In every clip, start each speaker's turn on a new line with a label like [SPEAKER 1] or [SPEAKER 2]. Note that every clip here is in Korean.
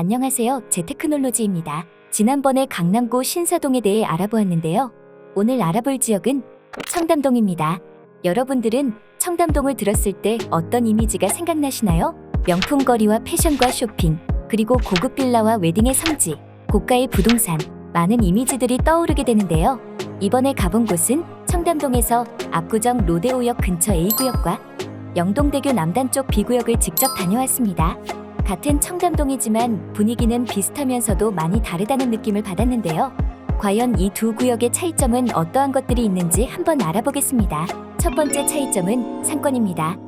[SPEAKER 1] 안녕하세요. 제테크놀로지입니다. 지난번에 강남구 신사동에 대해 알아보았는데요. 오늘 알아볼 지역은 청담동입니다. 여러분들은 청담동을 들었을 때 어떤 이미지가 생각나시나요? 명품 거리와 패션과 쇼핑, 그리고 고급 빌라와 웨딩의 성지, 고가의 부동산, 많은 이미지들이 떠오르게 되는데요. 이번에 가본 곳은 청담동에서 압구정 로데오역 근처 A구역과 영동대교 남단 쪽 B구역을 직접 다녀왔습니다. 같은 청담동이지만 분위기는 비슷하면서도 많이 다르다는 느낌을 받았는데요. 과연 이 두 구역의 차이점은 어떠한 것들이 있는지 한번 알아보겠습니다. 첫 번째 차이점은 상권입니다.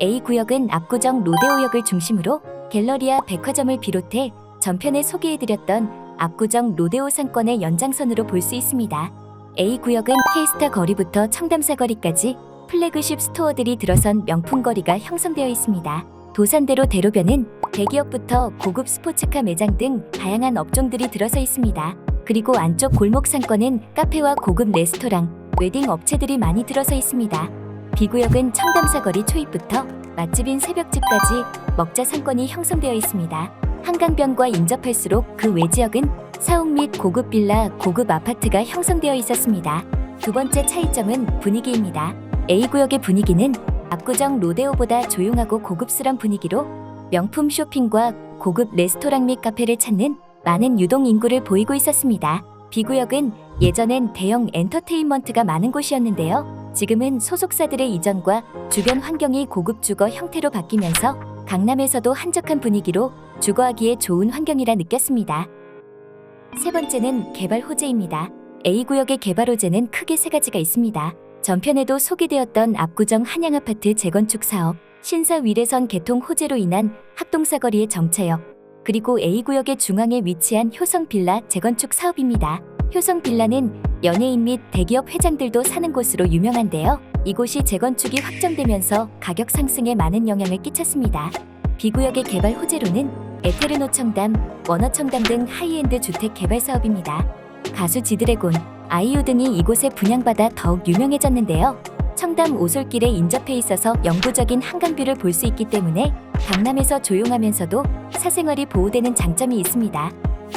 [SPEAKER 1] A 구역은 압구정 로데오역을 중심으로 갤러리아 백화점을 비롯해 전편에 소개해드렸던 압구정 로데오 상권의 연장선으로 볼 수 있습니다. A 구역은 K스타 거리부터 청담사 거리까지 플래그십 스토어들이 들어선 명품 거리가 형성되어 있습니다. 도산대로 대로변은 대기업부터 고급 스포츠카 매장 등 다양한 업종들이 들어서 있습니다. 그리고 안쪽 골목 상권은 카페와 고급 레스토랑, 웨딩 업체들이 많이 들어서 있습니다. B구역은 청담사거리 초입부터 맛집인 새벽집까지 먹자 상권이 형성되어 있습니다. 한강변과 인접할수록 그 외지역은 사옥 및 고급 빌라, 고급 아파트가 형성되어 있었습니다. 두 번째 차이점은 분위기입니다. A구역의 분위기는 압구정 로데오보다 조용하고 고급스런 분위기로 명품 쇼핑과 고급 레스토랑 및 카페를 찾는 많은 유동 인구를 보이고 있었습니다. B구역은 예전엔 대형 엔터테인먼트가 많은 곳이었는데요. 지금은 소속사들의 이전과 주변 환경이 고급 주거 형태로 바뀌면서 강남에서도 한적한 분위기로 주거하기에 좋은 환경이라 느꼈습니다. 세 번째는 개발 호재입니다. A구역의 개발 호재는 크게 세 가지가 있습니다. 전편에도 소개되었던 압구정 한양아파트 재건축 사업, 신사 위례선 개통 호재로 인한 학동사거리의 정차역, 그리고 A구역의 중앙에 위치한 효성 빌라 재건축 사업입니다. 효성 빌라는 연예인 및 대기업 회장들도 사는 곳으로 유명한데요. 이곳이 재건축이 확정되면서 가격 상승에 많은 영향을 끼쳤습니다. B구역의 개발 호재로는 에테르노 청담, 워너 청담 등 하이엔드 주택 개발 사업입니다. 가수 지드래곤, 아이유 등이 이곳에 분양받아 더욱 유명해졌는데요. 청담 오솔길에 인접해 있어서 영구적인 한강뷰를 볼 수 있기 때문에 강남에서 조용하면서도 사생활이 보호되는 장점이 있습니다.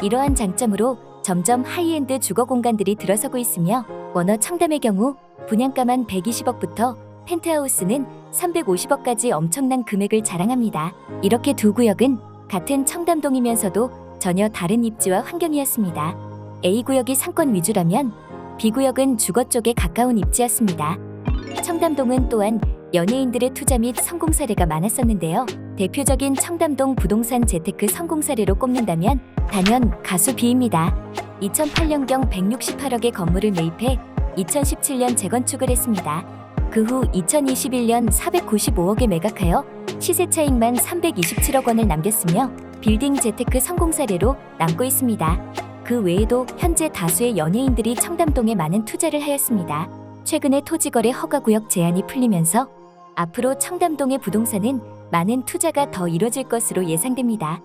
[SPEAKER 1] 이러한 장점으로 점점 하이엔드 주거 공간들이 들어서고 있으며 워너 청담의 경우 분양가만 120억부터 펜트하우스는 350억까지 엄청난 금액을 자랑합니다. 이렇게 두 구역은 같은 청담동이면서도 전혀 다른 입지와 환경이었습니다. A구역이 상권 위주라면 B구역은 주거 쪽에 가까운 입지였습니다. 청담동은 또한 연예인들의 투자 및 성공 사례가 많았었는데요. 대표적인 청담동 부동산 재테크 성공 사례로 꼽는다면 단연 가수 B입니다. 2008년경 168억의 건물을 매입해 2017년 재건축을 했습니다. 그 후 2021년 495억에 매각하여 시세 차익만 327억 원을 남겼으며 빌딩 재테크 성공 사례로 남고 있습니다. 그 외에도 현재 다수의 연예인들이 청담동에 많은 투자를 하였습니다. 최근에 토지거래 허가구역 제한이 풀리면서 앞으로 청담동의 부동산은 많은 투자가 더 이뤄질 것으로 예상됩니다.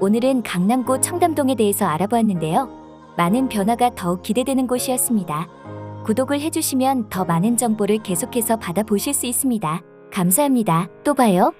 [SPEAKER 1] 오늘은 강남구 청담동에 대해서 알아보았는데요. 많은 변화가 더욱 기대되는 곳이었습니다. 구독을 해주시면 더 많은 정보를 계속해서 받아보실 수 있습니다. 감사합니다. 또 봐요.